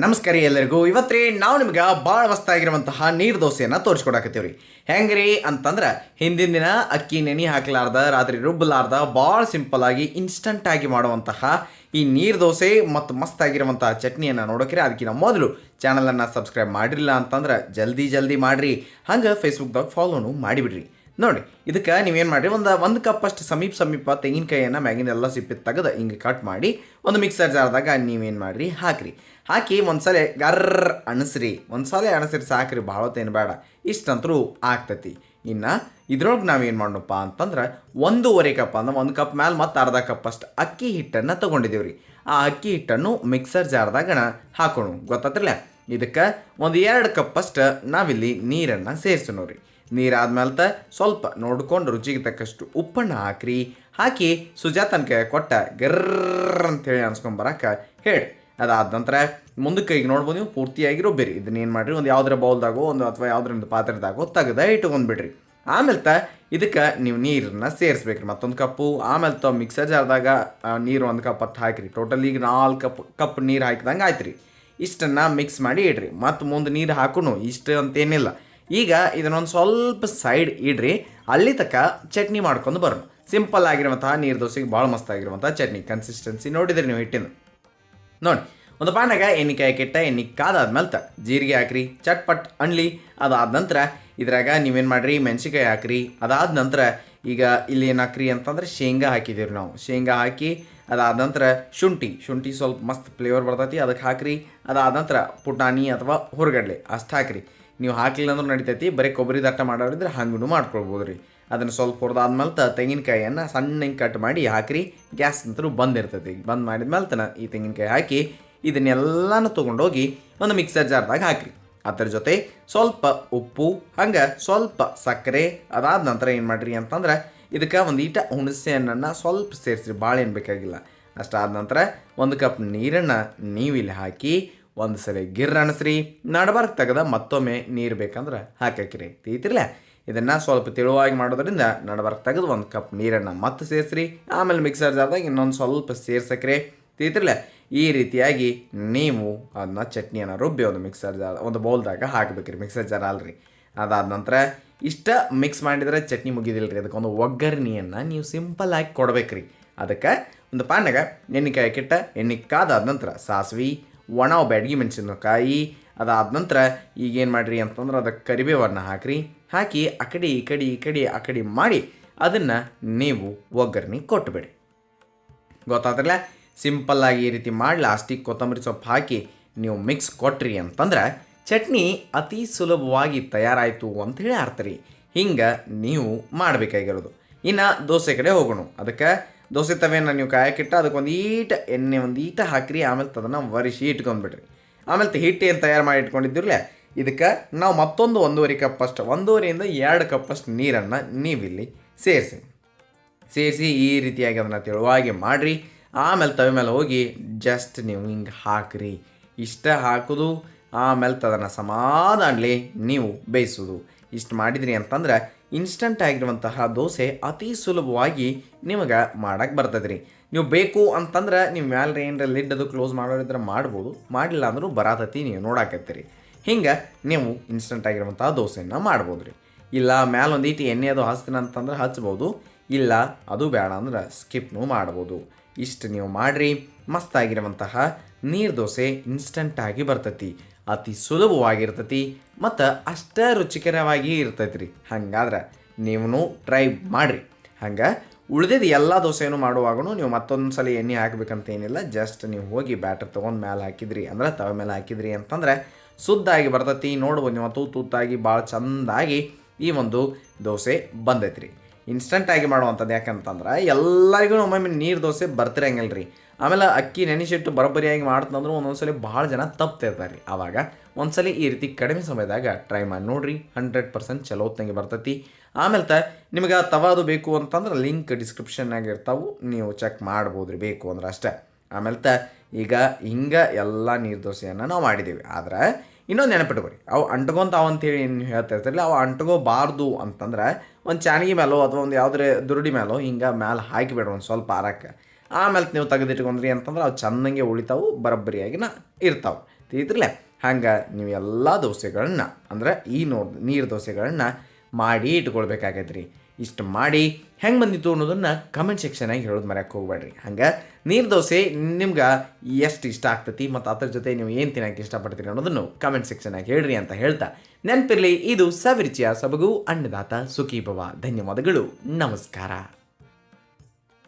ನಮಸ್ಕಾರ ಎಲ್ಲರಿಗೂ. ಇವತ್ತು ರೀ ನಾವು ನಿಮ್ಗೆ ಭಾಳ ಮಸ್ತಾಗಿರುವಂತಹ ನೀರು ದೋಸೆಯನ್ನು ತೋರಿಸ್ಕೊಡಕತ್ತೀವಿ ರೀ ಹೆಂಗೆ ರೀ ಅಂತಂದ್ರೆ ಹಿಂದಿನ ದಿನ ಅಕ್ಕಿ, ನೆನೆ ಹಾಕ್ಲಾರ್ದ, ರಾತ್ರಿ ರುಬ್ಬಲಾರ್ದ ಭಾಳ ಸಿಂಪಲ್ ಆಗಿ ಇನ್ಸ್ಟಂಟ್ ಆಗಿ ಮಾಡುವಂತಹ ಈ ನೀರು ದೋಸೆ ಮತ್ತು ಮಸ್ತಾಗಿರುವಂತಹ ಚಟ್ನಿಯನ್ನು ನೋಡೋಕ್ರಿ. ಅದಕ್ಕಿಂತ ಮೊದಲು ಚಾನಲನ್ನು ಸಬ್ಸ್ಕ್ರೈಬ್ ಮಾಡಿರಲಿಲ್ಲ ಅಂತಂದ್ರೆ ಜಲ್ದಿ ಜಲ್ದಿ ಮಾಡಿರಿ. ಹಂಗೆ ಫೇಸ್ಬುಕ್ದಾಗ ಫಾಲೋನು ಮಾಡಿಬಿಡ್ರಿ. ನೋಡಿ, ಇದಕ್ಕೆ ನೀವೇನು ಮಾಡಿರಿ? ಒಂದು ಒಂದು ಕಪ್ ಅಷ್ಟು ಸಮೀಪ ಸಮೀಪ ತೆಂಗಿನಕಾಯಿಯನ್ನು ಮ್ಯಾಗಿನೆಲ್ಲ ಸಿಪ್ಪೆ ತೆಗೆದು ಹಿಂಗೆ ಕಟ್ ಮಾಡಿ ಒಂದು ಮಿಕ್ಸರ್ ಜಾರ್ದಾಗ ನೀವೇನು ಮಾಡಿರಿ? ಹಾಕ್ರಿ. ಹಾಕಿ ಒಂದ್ಸಲ ಗರ್ ಅಣಸ್ರಿ, ಒಂದ್ಸಲ ಅಣಸ್ರಿ ಸಾಕ್ರಿ ಭಾಳ ಹೊತ್ತೇನು ಬೇಡ. ಇಷ್ಟಂತರೂ ಆಗ್ತತಿ. ಇನ್ನು ಇದ್ರೊಳಗೆ ನಾವೇನು ಮಾಡೋಣಪ್ಪ ಅಂತಂದ್ರೆ ಒಂದೂವರೆ ಕಪ್ ಅಂದ್ರೆ ಒಂದು ಕಪ್ ಮೇಲೆ ಮತ್ತು ಅರ್ಧ ಕಪ್ ಅಷ್ಟು ಅಕ್ಕಿ ಹಿಟ್ಟನ್ನು ತೊಗೊಂಡಿದ್ದೀವಿ ರೀ ಆ ಅಕ್ಕಿ ಹಿಟ್ಟನ್ನು ಮಿಕ್ಸರ್ ಜಾರ್ದಾಗ ಹಾಕೋಣ. ಗೊತ್ತಾತ್ರಲ್ಲ ಇದಕ್ಕೆ ಒಂದು ಎರಡು ಕಪ್ ಅಷ್ಟು ನಾವಿಲ್ಲಿ ನೀರನ್ನು ಸೇರಿಸೋಣ ರೀ ನೀರಾದ್ಮೇಲೆ ತ ಸ್ವಲ್ಪ ನೋಡ್ಕೊಂಡು ರುಚಿಗೆ ತಕ್ಕಷ್ಟು ಉಪ್ಪನ್ನು ಹಾಕ್ರಿ. ಹಾಕಿ ಸುಜಾತನ ಕೈ ಕೊಟ್ಟ ಗರ್ರ ಅಂತೇಳಿ ಅನ್ಸ್ಕೊಂಬರಕ್ಕೆ ಹೇಳಿ. ಅದಾದ ನಂತರ ಮುಂದಕ್ಕೆ ಈಗ ನೋಡ್ಬೋದು ನೀವು ಪೂರ್ತಿಯಾಗಿರೋ ಬೇರೆ. ಇದನ್ನೇನು ಮಾಡಿರಿ? ಒಂದು ಯಾವುದರ ಬೌಲ್ದಾಗೋ ಒಂದು ಅಥವಾ ಯಾವ್ದ್ರಿಂದ ಪಾತ್ರದಾಗೋ ತೆಗೆದ ಇಟ್ಕೊಂಡ್ಬಿಡ್ರಿ ಆಮೇಲೆ ತ ಇದಕ್ಕೆ ನೀವು ನೀರನ್ನ ಸೇರಿಸ್ಬೇಕ್ರಿ. ಮತ್ತೊಂದು ಕಪ್ಪು, ಆಮೇಲೆ ತ ಮಿಕ್ಸರ್ ಜಾರ್ದಾಗ ನೀರು ಒಂದು ಕಪ್ ಹತ್ತು ಹಾಕಿರಿ. ಟೋಟಲ್ ಈಗ ನಾಲ್ಕು ಕಪ್ ಕಪ್ ನೀರು ಹಾಕಿದಂಗೆ ಆಯ್ತು ರೀ ಇಷ್ಟನ್ನು ಮಿಕ್ಸ್ ಮಾಡಿ ಇಡ್ರಿ. ಮತ್ತು ಮುಂದೆ ನೀರು ಹಾಕೋಣ ಇಷ್ಟು ಅಂತೇನಿಲ್ಲ ಈಗ ಇದನ್ನೊಂದು ಸ್ವಲ್ಪ ಸೈಡ್ ಇಡ್ರಿ. ಅಲ್ಲಿ ತಕ್ಕ ಚಟ್ನಿ ಮಾಡ್ಕೊಂಡು ಬರೋಣ. ಸಿಂಪಲ್ ಆಗಿರುವಂತಹ ನೀರು ದೋಸೆಗೆ ಭಾಳ ಮಸ್ತ್ ಆಗಿರುವಂತಹ ಚಟ್ನಿ. ಕನ್ಸಿಸ್ಟೆನ್ಸಿ ನೋಡಿದ್ರಿ ನೀವು ಹಿಟ್ಟಿನ ನೋಡಿ, ಒಂದು ಪಾನಾಗ ಎಣ್ಣೆ ಕೆಟ್ಟ ಎಣ್ಣೆ ಕಾದಾದ್ಮೇಲೆ ತ ಜೀರಿಗೆ ಹಾಕ್ರಿ, ಚಟ್ಪಟ್ ಅಣ್ಲಿ ಅದಾದ ನಂತರ ಇದ್ರಾಗ ನೀವೇನು ಮಾಡಿರಿ, ಮೆಣಸಿನ್ಕಾಯಿ ಹಾಕ್ರಿ. ಅದಾದ ನಂತರ ಈಗ ಇಲ್ಲಿ ಏನು ಹಾಕ್ರಿ ಅಂತಂದ್ರೆ ಶೇಂಗಾ ಹಾಕಿದ್ದೀವಿ ನಾವು. ಶೇಂಗಾ ಹಾಕಿ ಅದಾದ ನಂತರ ಶುಂಠಿ. ಶುಂಠಿ ಸ್ವಲ್ಪ ಮಸ್ತ್ ಫ್ಲೇವರ್ ಬರ್ತೈತಿ ಅದಕ್ಕೆ ಹಾಕ್ರಿ. ಅದಾದ ನಂತರ ಪುಟಾಣಿ ಅಥವಾ ಹುರ್ಗಡ್ಲೆ ಅಷ್ಟು ಹಾಕ್ರಿ. ನೀವು ಹಾಕಲಿಲ್ಲ ಅಂದ್ರೆ ನಡಿತೈತಿ, ಬರೀ ಕೊಬ್ಬರಿ ದಟ್ಟ ಮಾಡೋರಿದ್ರೆ ಹಂಗೂ ಮಾಡ್ಕೊಳ್ಬೋದು ರೀ ಅದನ್ನು ಸ್ವಲ್ಪ ಹುರಿದಾದ್ಮೇಲೆ ತ ತೆಂಗಿನಕಾಯಿಯನ್ನು ಸಣ್ಣ ಕಟ್ ಮಾಡಿ ಹಾಕ್ರಿ, ಗ್ಯಾಸ್ ಅಂತರೂ ಬಂದ್ ಇರ್ತೈತಿ ಬಂದ್ ಮಾಡಿದ್ಮೇಲೆ ತನ ಈ ತೆಂಗಿನಕಾಯಿ ಹಾಕಿ ಇದನ್ನೆಲ್ಲನೂ ತೊಗೊಂಡೋಗಿ ಒಂದು ಮಿಕ್ಸರ್ ಜಾರ್ದಾಗ ಹಾಕ್ರಿ. ಅದರ ಜೊತೆ ಸ್ವಲ್ಪ ಉಪ್ಪು, ಹಂಗೆ ಸ್ವಲ್ಪ ಸಕ್ಕರೆ ಅದಾದ ನಂತರ ಏನು ಮಾಡಿರಿ ಅಂತಂದ್ರೆ ಇದಕ್ಕೆ ಒಂದು ಈಟ ಹುಣಸೆ ಹಣ್ಣನ್ನು ಸ್ವಲ್ಪ ಸೇರಿಸ್ರಿ ಭಾಳ ಏನು ಬೇಕಾಗಿಲ್ಲ ಅಷ್ಟಾದ ನಂತರ ಒಂದು ಕಪ್ ನೀರನ್ನು ನೀವಿಲ್ಲಿ ಹಾಕಿ ಒಂದು ಸರಿ ಗಿರ್ ಅಣಸ್ರಿ ನಡಬಾರ್ಕ್ ತೆಗೆದ ಮತ್ತೊಮ್ಮೆ ನೀರು ಬೇಕಂದ್ರೆ ಹಾಕಾಕಿರಿ ತೀತಿರ್ಲ ಇದನ್ನು ಸ್ವಲ್ಪ ತೆಳುವಾಗಿ ಮಾಡೋದ್ರಿಂದ ನಡಬಾರ್ಕ್ ತೆಗೆದು ಒಂದು ಕಪ್ ನೀರನ್ನು ಮತ್ತೆ ಸೇರಿಸ್ರಿ. ಆಮೇಲೆ ಮಿಕ್ಸರ್ ಜಾರ್ದಾಗ ಇನ್ನೊಂದು ಸ್ವಲ್ಪ ಸೇರ್ಸಕ್ರಿ. ತೀತಿರ್ಲ ಈ ರೀತಿಯಾಗಿ ನೀವು ಅದನ್ನ ಚಟ್ನಿಯನ್ನು ರುಬ್ಬಿ ಒಂದು ಮಿಕ್ಸರ್ ಜಾರ್, ಒಂದು ಬೌಲ್ದಾಗ ಹಾಕ್ಬೇಕ್ರಿ. ಮಿಕ್ಸರ್ ಜಾರ್ ಅಲ್ರಿ. ಅದಾದ ನಂತರ ಇಷ್ಟ ಮಿಕ್ಸ್ ಮಾಡಿದರೆ ಚಟ್ನಿ ಮುಗಿದಿಲ್ಲ ರೀ ಅದಕ್ಕೊಂದು ಒಗ್ಗರಣೆಯನ್ನು ನೀವು ಸಿಂಪಲ್ ಆಗಿ ಕೊಡ್ಬೇಕ್ರಿ. ಅದಕ್ಕೆ ಒಂದು ಪಾನಾಗ, ಎಣ್ಣೆಕಾಯಿ ಕಿಟ್ಟ ಎಣ್ಣೆ ಕಾದಾದ ನಂತರ ಸಾಸ್ವಿ ಒಣ ಬ್ಯಾಡ್ಗಿ ಮೆಣಸಿನಕಾಯಿ ಅದಾದ ನಂತರ ಈಗೇನು ಮಾಡಿರಿ ಅಂತಂದ್ರೆ ಅದಕ್ಕೆ ಕರಿಬೇವನ್ನ ಹಾಕ್ರಿ. ಹಾಕಿ ಆ ಕಡೆ, ಈ ಕಡೆ ಈ ಕಡೆ, ಆ ಕಡೆ ಮಾಡಿ ಅದನ್ನು ನೀವು ಒಗ್ಗರಣೆ ಕೊಟ್ಟುಬಿಡಿ ಗೊತ್ತಾದ್ರಲ್ಲ? ಸಿಂಪಲ್ಲಾಗಿ ಈ ರೀತಿ ಮಾಡಿ ಲಾಸ್ಟಿಗೆ ಕೊತ್ತಂಬರಿ ಸೊಪ್ಪು ಹಾಕಿ ನೀವು ಮಿಕ್ಸ್ ಕೊಟ್ರಿ ಅಂತಂದ್ರೆ ಚಟ್ನಿ ಅತಿ ಸುಲಭವಾಗಿ ತಯಾರಾಯಿತು ಅಂತ ಹೇಳಿ ಆರ್ತರಿ ಹಿಂಗೆ ನೀವು ಮಾಡಬೇಕಾಗಿರೋದು. ಇನ್ನು ದೋಸೆ ಕಡೆ ಹೋಗೋಣ. ಅದಕ್ಕೆ ದೋಸೆ ತವೆಯನ್ನು ನೀವು ಕಾಯಕ್ಕಿಟ್ಟ ಅದಕ್ಕೆ ಒಂದು ಈಟ ಎಣ್ಣೆ, ಒಂದು ಈಟ ಹಾಕ್ರಿ, ಆಮೇಲೆ ಅದನ್ನು ಒರೆಸಿ ಇಟ್ಕೊಂಡ್ಬಿಡ್ರಿ ಆಮೇಲೆ ಹಿಟ್ಟು ಏನು ತಯಾರು ಮಾಡಿ ಇಟ್ಕೊಂಡಿದ್ದಿರಲೇ? ಇದಕ್ಕೆ ನಾವು ಮತ್ತೊಂದು ಒಂದೂವರೆ ಕಪ್ ಅಷ್ಟು, ಒಂದೂವರೆಯಿಂದ ಎರಡು ಕಪ್ ಅಷ್ಟು ನೀರನ್ನು ನೀವಿಲ್ಲಿ ಸೇರಿಸಿ. ಸೇರಿಸಿ ಈ ರೀತಿಯಾಗಿ ಅದನ್ನು ತೆಳುವಾಗಿ ಮಾಡಿರಿ. ಆಮೇಲೆ ತವೆ ಮೇಲೆ ಹೋಗಿ ಜಸ್ಟ್ ನೀವು ಹಿಂಗೆ ಹಾಕ್ರಿ. ಇಷ್ಟ ಹಾಕೋದು, ಆಮೇಲೆ ಅದನ್ನು ಸಮಾಧಾನಲಿ ನೀವು ಬೇಯಿಸೋದು. ಇಷ್ಟು ಮಾಡಿದ್ರಿ ಅಂತಂದ್ರೆ ಇನ್ಸ್ಟಂಟ್ ಆಗಿರುವಂತಹ ದೋಸೆ ಅತಿ ಸುಲಭವಾಗಿ ನಿಮಗೆ ಮಾಡಕ್ಕೆ ಬರ್ತದೆ ನೀವು ಬೇಕು ಅಂತಂದ್ರೆ ನೀವು ಮ್ಯಾಲೆ ಏನರ ಲಿಡ್ ಅದು ಕ್ಲೋಸ್ ಮಾಡೋರಿದ್ರೆ ಮಾಡ್ಬೋದು, ಮಾಡಿಲ್ಲ ಅಂದರೂ ಬರಾತತಿ, ನೀವು ನೋಡಾಕತ್ತೀರಿ. ಹಿಂಗೆ ನೀವು ಇನ್ಸ್ಟಂಟ್ ಆಗಿರುವಂತಹ ದೋಸೆಯನ್ನು ಮಾಡ್ಬೋದು ರೀ ಇಲ್ಲ ಮ್ಯಾಲೊಂದಿಟ್ಟು ಎಣ್ಣೆ ಅದು ಹಚ್ತೀನಿ ಅಂತಂದ್ರೆ ಹಚ್ಬೋದು, ಇಲ್ಲ ಅದು ಬೇಡ ಅಂದ್ರೆ ಸ್ಕಿಪ್ನು ಮಾಡ್ಬೋದು. ಇಷ್ಟು ನೀವು ಮಾಡಿರಿ, ಮಸ್ತಾಗಿರುವಂತಹ ನೀರು ದೋಸೆ ಇನ್ಸ್ಟಂಟಾಗಿ ಬರ್ತೈತಿ. ಅತಿ ಸುಲಭವಾಗಿರ್ತೈತಿ ಮತ್ತು ಅಷ್ಟೇ ರುಚಿಕರವಾಗಿ ಇರ್ತೈತಿ ರೀ ಹಂಗಾದ್ರೆ ನೀವು ಟ್ರೈ ಮಾಡಿರಿ. ಹಂಗೆ ಉಳಿದಿದ್ದು ಎಲ್ಲ ದೋಸೆನೂ ಮಾಡುವಾಗೂ ನೀವು ಮತ್ತೊಂದು ಸಲ ಎಣ್ಣೆ ಹಾಕಬೇಕಂತ ಏನಿಲ್ಲ ಜಸ್ಟ್ ನೀವು ಹೋಗಿ ಬ್ಯಾಟರ್ ತೊಗೊಂಡು ಮೇಲೆ ಹಾಕಿದ್ರಿ ಅಂದ್ರೆ ತವೆ ಮೇಲೆ ಹಾಕಿದ್ರಿ ಅಂತಂದ್ರೆ ಸುದ್ದಾಗಿ ಬರ್ತೈತಿ. ನೋಡ್ಬೋದು ನೀವು ತೂತು ತೂತಾಗಿ ಭಾಳ ಚಂದಾಗಿ ಈ ಒಂದು ದೋಸೆ ಬಂದೈತ್ರಿ. ಇನ್ಸ್ಟಂಟಾಗಿ ಮಾಡುವಂಥದ್ದು ಯಾಕಂತಂದ್ರೆ ಎಲ್ಲರಿಗೂ ಒಮ್ಮೊಮ್ಮೆ ನೀರು ದೋಸೆ ಬರ್ತಿರಂಗಿಲ್ಲ ರೀ ಆಮೇಲೆ ಅಕ್ಕಿ ನೆನೆಸಿಟ್ಟು ಬರೋಬ್ಬರಿಯಾಗಿ ಮಾಡ್ತಂದ್ರೆ ಸಲ ಭಾಳ ಜನ ತಪ್ತಿರ್ತಾರೆ ರೀ ಆವಾಗ ಒಂದ್ಸಲ ಈ ರೀತಿ ಕಡಿಮೆ ಸಮಯದಾಗ ಟ್ರೈ ಮಾಡಿ ನೋಡ್ರಿ ಹಂಡ್ರೆಡ್ ಪರ್ಸೆಂಟ್ ಚಲೋ ಹೊತ್ತಂಗೆ ಬರ್ತೈತಿ. ಆಮೇಲೆ ತ ನಿಮಗೆ ತವಾದು ಬೇಕು ಅಂತಂದ್ರೆ ಲಿಂಕ್ ಡಿಸ್ಕ್ರಿಪ್ಷನ್ನಾಗ ಇರ್ತಾವೆ, ನೀವು ಚೆಕ್ ಮಾಡ್ಬೋದ್ರಿ ಬೇಕು ಅಂದ್ರೆ ಅಷ್ಟೇ. ಆಮೇಲೆ ತ ಈಗ ಹಿಂಗೆ ಎಲ್ಲ ನೀರು ದೋಸೆಯನ್ನು ನಾವು ಮಾಡಿದ್ದೀವಿ ಆದ್ರೆ ಇನ್ನೊಂದು ನೆನಪಿಟ್ಕೊರಿ, ಅವು ಅಂಟ್ಕೊಂತಾವಂತೇಳಿ ಏನು ಹೇಳ್ತಾ ಇರ್ತಾರಲ್ಲ, ಅವು ಅಂಟ್ಕೋಬಾರ್ದು ಅಂತಂದ್ರೆ ಒಂದು ಚಾಣಿಗೆ ಮೇಲೋ ಅಥವಾ ಒಂದು ಯಾವುದೇ ದುರುಡಿ ಮೇಲೋ ಹಿಂಗೆ ಮ್ಯಾಲೆ ಹಾಕಿಬಿಡ್ರಿ ಒಂದು ಸ್ವಲ್ಪ ಆರಕ್ಕೆ. ಆಮೇಲೆ ನೀವು ತೆಗೆದಿಟ್ಕೊಂಡ್ರಿ ಅಂತಂದ್ರೆ ಅವು ಚೆನ್ನಾಗೆ ಉಳಿತಾವು, ಬರೋಬ್ಬರಿಯಾಗಿನ ಇರ್ತಾವೆ. ತಿಳಿದ್ರಲ್ಲ ಹಂಗೆ ನೀವು ಎಲ್ಲ ದೋಸೆಗಳನ್ನ, ಅಂದ್ರೆ ಈ ನೋಡ್ ನೀರು ದೋಸೆಗಳನ್ನ ಮಾಡಿ ಇಟ್ಕೊಳ್ಬೇಕಾಗೈತೆ ರೀ ಇಷ್ಟು ಮಾಡಿ ಹೆಂಗೆ ಬಂದಿತ್ತು ಅನ್ನೋದನ್ನು ಕಮೆಂಟ್ ಸೆಕ್ಷನಾಗಿ ಹೇಳೋದು ಮರ್ಯಾಕೆ ಹೋಗ್ಬೇಡ್ರಿ. ಹಂಗೆ ನೀರು ದೋಸೆ ನಿಮ್ಗೆ ಎಷ್ಟು ಇಷ್ಟ ಆಗ್ತೈತಿ ಮತ್ತು ಅದ್ರ ಜೊತೆ ನೀವು ಏನು ತಿನ್ನಕ್ಕೆ ಇಷ್ಟಪಡ್ತೀರಿ ಅನ್ನೋದನ್ನು ಕಮೆಂಟ್ ಸೆಕ್ಷನಾಗಿ ಹೇಳ್ರಿ ಅಂತ ಹೇಳ್ತಾ. ನೆನಪಿರಲಿ, ಇದು ಸವಿರುಚಿಯ ಸಬಗು ಅನ್ನದಾತ ಸುಖೀಭವ. ಧನ್ಯವಾದಗಳು. ನಮಸ್ಕಾರ.